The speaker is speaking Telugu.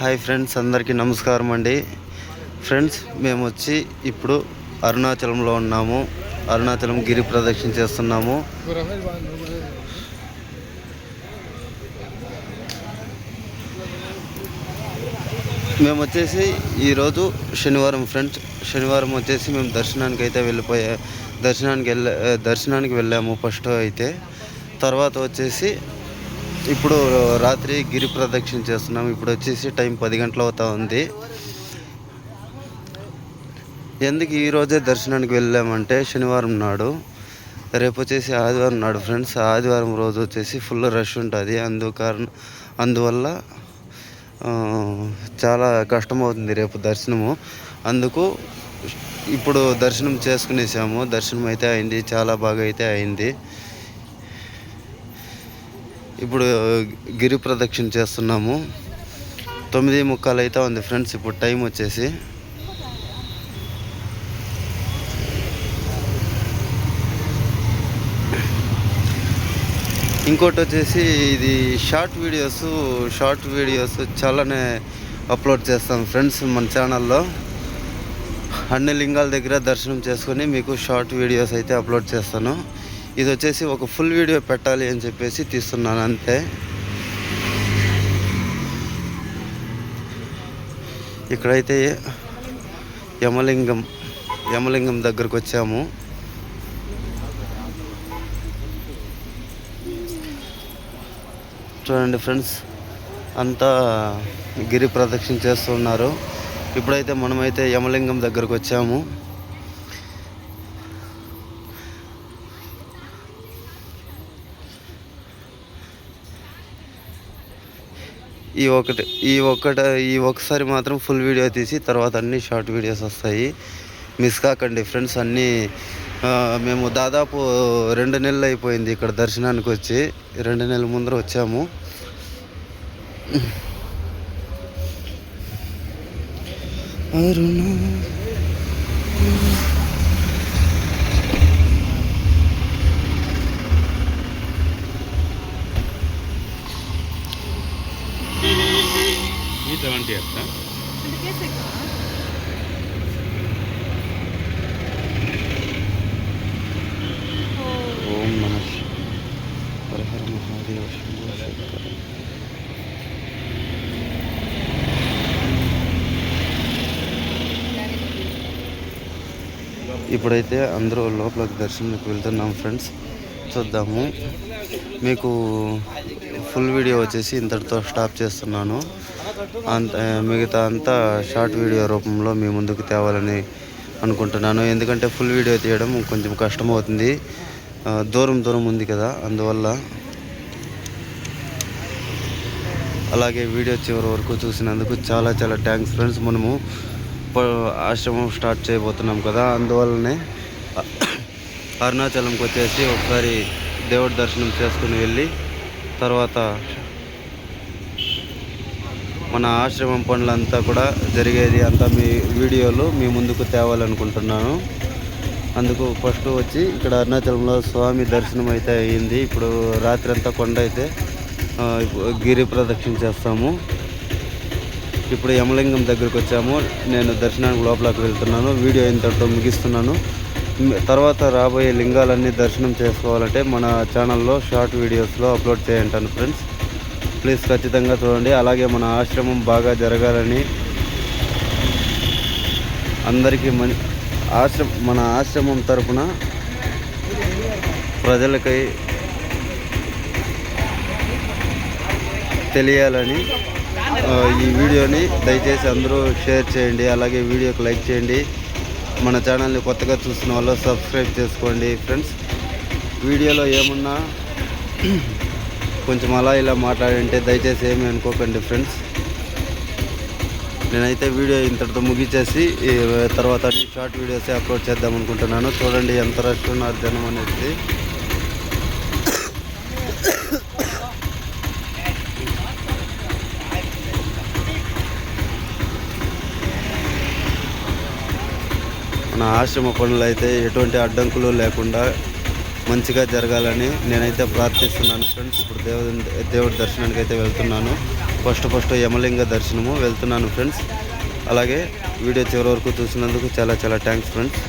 హాయ్ ఫ్రెండ్స్ అందరికీ నమస్కారం అండి. ఫ్రెండ్స్ మేము వచ్చి ఇప్పుడు అరుణాచలంలో ఉన్నాము. అరుణాచలం గిరి ప్రదక్షిణ చేస్తున్నాము. మేము వచ్చేసి ఈరోజు శనివారం ఫ్రెండ్స్. శనివారం వచ్చేసి మేము దర్శనానికి అయితే వెళ్ళిపోయా దర్శనానికి వెళ్ళా దర్శనానికి వెళ్ళాము ఫస్ట్ అయితే. తర్వాత వచ్చేసి ఇప్పుడు రాత్రి గిరి ప్రదక్షిణ చేస్తున్నాం. ఇప్పుడు వచ్చేసి టైం పది గంటలు అవుతా ఉంది. ఎందుకు ఈరోజే దర్శనానికి వెళ్ళామంటే శనివారం నాడు రేపు వచ్చేసి ఆదివారం నాడు ఫ్రెండ్స్ ఆదివారం రోజు వచ్చేసి ఫుల్ రష్ ఉంటుంది. అందు కారణం అందువల్ల చాలా కష్టమవుతుంది రేపు దర్శనము. అందుకు ఇప్పుడు దర్శనం చేసుకునేసాము. దర్శనం అయితే అయింది చాలా బాగా అయితే అయింది. ఇప్పుడు గిరి ప్రదక్షిణ చేస్తున్నాము. తొమ్మిది ముక్కాలు అయితే ఉంది ఫ్రెండ్స్ ఇప్పుడు టైం వచ్చేసి. ఇంకోటి వచ్చేసి ఇది షార్ట్ వీడియోస్ షార్ట్ వీడియోస్ చాలానే అప్లోడ్ చేస్తాం ఫ్రెండ్స్ మన ఛానల్లో. అన్ని లింగాల దగ్గర దర్శనం చేసుకొని మీకు షార్ట్ వీడియోస్ అయితే అప్లోడ్ చేస్తాను. ఇది వచ్చేసి ఒక ఫుల్ వీడియో పెట్టాలి అని చెప్పేసి తీస్తున్నాను అంతే. ఇక్కడైతే యమలింగం యమలింగం దగ్గరకు వచ్చాము. చూడండి ఫ్రెండ్స్ అంతా గిరి ప్రదక్షిణ చేస్తున్నారు. ఇప్పుడైతే మనమైతే యమలింగం దగ్గరకు వచ్చాము. ఈ ఒకటి ఈ ఒక్కట ఈ ఒకసారి మాత్రం ఫుల్ వీడియో తీసి తర్వాత అన్ని షార్ట్ వీడియోస్ వస్తాయి. మిస్ కాకండి ఫ్రెండ్స్ అన్నీ మేము దాదాపు రెండు నెలలు అయిపోయింది ఇక్కడ దర్శనానికి వచ్చి. రెండు నెలల ముందర వచ్చాము. అరుణ. ಈ ತಗೊಂಡಿ ಅಂತ ఓం నమ హర హర మహాదేవ శంభో శంకర ఇప్పుడైతే అందరూ లోపలికి దర్శనానికి వెళ్తున్నాం ఫ్రెండ్స్ చూద్దాము మీకు ఫుల్ వీడియో వచ్చేసి ఇంతటితో స్టాప్ చేస్తున్నాను. అంత మిగతా అంతా షార్ట్ వీడియో రూపంలో మీ ముందుకు తేవాలని అనుకుంటున్నాను. ఎందుకంటే ఫుల్ వీడియో తీయడం కొంచెం కష్టమవుతుంది. దూరం దూరం ఉంది కదా అందువల్ల అలాగే వీడియో చివరి వరకు చూసినందుకు చాలా చాలా థ్యాంక్స్ ఫ్రెండ్స్ మనము ఆశ్రమం స్టార్ట్ చేయబోతున్నాం కదా అందువల్లనే అరుణాచలంకి వచ్చేసి ఒకసారి దేవుడి దర్శనం చేసుకుని వెళ్ళి తర్వాత మన ఆశ్రమం పనులంతా కూడా జరిగేది అంతా మీ వీడియోలు మీ ముందుకు తేవాలనుకుంటున్నాను. అందుకు ఫస్ట్ వచ్చి ఇక్కడ అరుణాచలంలో స్వామి దర్శనం అయితే అయ్యింది ఇప్పుడు రాత్రి అంతా కొండ అయితే గిరి ప్రదక్షిణ చేస్తాము. ఇప్పుడు యమలింగం దగ్గరికి వచ్చాము. నేను దర్శనానికి లోపలికి వెళ్తున్నాను. వీడియో ఇంతటితో ముగిస్తున్నాను. తర్వాత రాబోయే లింగాలన్నీ దర్శనం చేసుకోవాలంటే మన ఛానల్లో షార్ట్ వీడియోస్లో అప్లోడ్ చేయంటాను ఫ్రెండ్స్. ప్లీజ్ ఖచ్చితంగా చూడండి. అలాగే మన ఆశ్రమం బాగా జరగాలని అందరికీ మన ఆశ్రమం మన ఆశ్రమం తరపున ప్రజలకై తెలియాలని ఈ వీడియోని దయచేసి అందరూ షేర్ చేయండి. అలాగే వీడియోకి లైక్ చేయండి. మన ఛానల్ని కొత్తగా చూసిన వాళ్ళు సబ్స్క్రైబ్ చేసుకోండి ఫ్రెండ్స్ వీడియోలో ఏమున్నా కొంచెం అలా ఇలా మాట్లాడంటే దయచేసి ఏమీ అనుకోకండి ఫ్రెండ్స్ నేనైతే వీడియో ఇంతటితో ముగించేసి తర్వాత అన్ని షార్ట్ వీడియోసే అప్లోడ్ చేద్దాం అనుకుంటున్నాను. చూడండి ఎంత రష్ ఉన్నారు జనం అనేది. మన ఆశ్రమ పనులు అయితే ఎటువంటి అడ్డంకులు లేకుండా మంచిగా జరగాలని నేనైతే ప్రార్థిస్తున్నాను. ఫ్రెండ్స్ ఇప్పుడు దేవుడి దేవుడి దర్శనానికి అయితే వెళ్తున్నాను. ఫస్ట్ ఫస్ట్ యమలింగ దర్శనము వెళ్తున్నాను ఫ్రెండ్స్. అలాగే వీడియో చివరి వరకు చూసినందుకు చాలా చాలా థ్యాంక్స్ ఫ్రెండ్స్.